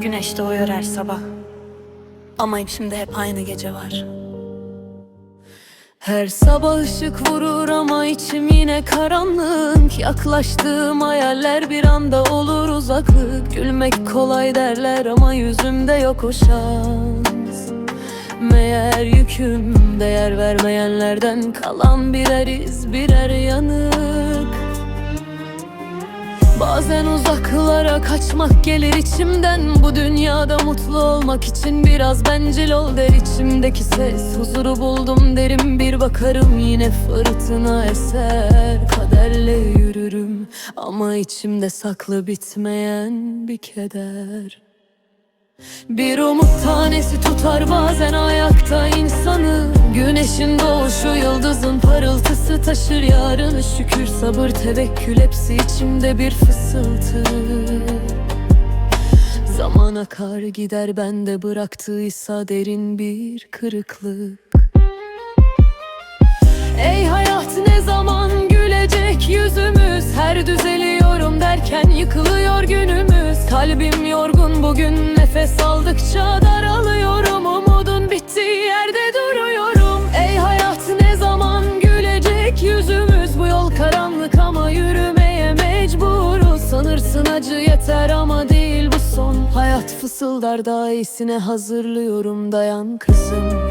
Güneş doğuyor her sabah. Ama içimde hep aynı gece var. Her sabah ışık vurur ama içim yine karanlık Yaklaştığım hayaller bir anda olur uzaklık Gülmek kolay derler ama yüzümde yok o şans Meğer yüküm değer vermeyenlerden kalan birer iz birer yanık Bazen uzaklara kaçmak gelir içimden. Bu dünyada mutlu olmak için biraz bencil ol der içimdeki ses. Huzuru buldum derim bir bakarım yine fırtına eser. Kaderle yürürüm ama içimde saklı bitmeyen bir keder. Bir umut tanesi tutar bazen ayakta insanı Güneşin doğuşu yıldızın parıltısı taşır yarını Şükür sabır tevekkül hepsi içimde bir fısıltı. Zaman akar gider bende bıraktıysa derin bir kırıklık. Ey hayat ne zaman gülecek yüzümüz? Her düzeliyorum derken yıkılıyor günümüz. Kalbim yorgun bugün nefes aldıkça daralıyorum. Umudun bittiği Sanırsın acı yeter ama değil bu son. Hayat fısıldar daha iyisine hazırlıyorum dayan kızım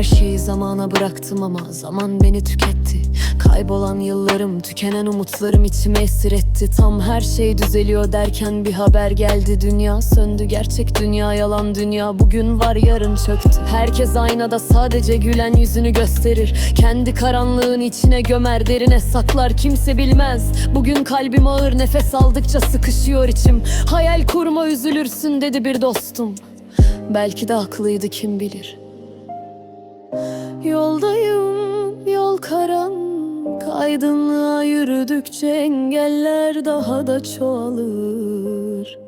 Her şeyi zamana bıraktım ama zaman beni tüketti. Kaybolan yıllarım, tükenen umutlarım içime esir etti. Tam her şey düzeliyor derken bir haber geldi. Dünya söndü, gerçek dünya yalan. Dünya Bugün var yarın çöktü. Herkes aynada sadece gülen yüzünü gösterir. Kendi karanlığın içine gömer derine saklar. Kimse bilmez. Bugün kalbim ağır nefes aldıkça sıkışıyor içim. Hayal kurma üzülürsün dedi bir dostum. Belki de haklıydı kim bilir Yoldayım yol karanlık Aydınlığa yürüdükçe engeller daha da çoğalır.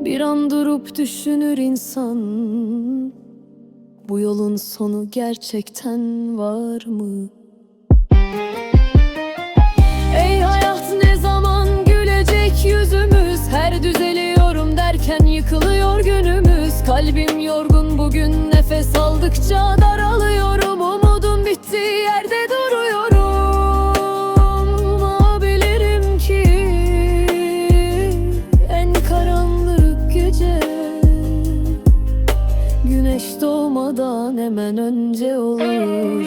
Bir an durup düşünür insan Bu yolun sonu gerçekten var mı? Ey hayat ne zaman gülecek yüzümüz? Her düzeliyorum derken yıkılıyor günümüz Kalbim yorgun bugün nefes aldıkça daralıyorum. Umudum bittiği yerde duruyorum. Ama bilirim ki en karanlık gece Güneş doğmadan hemen önce olur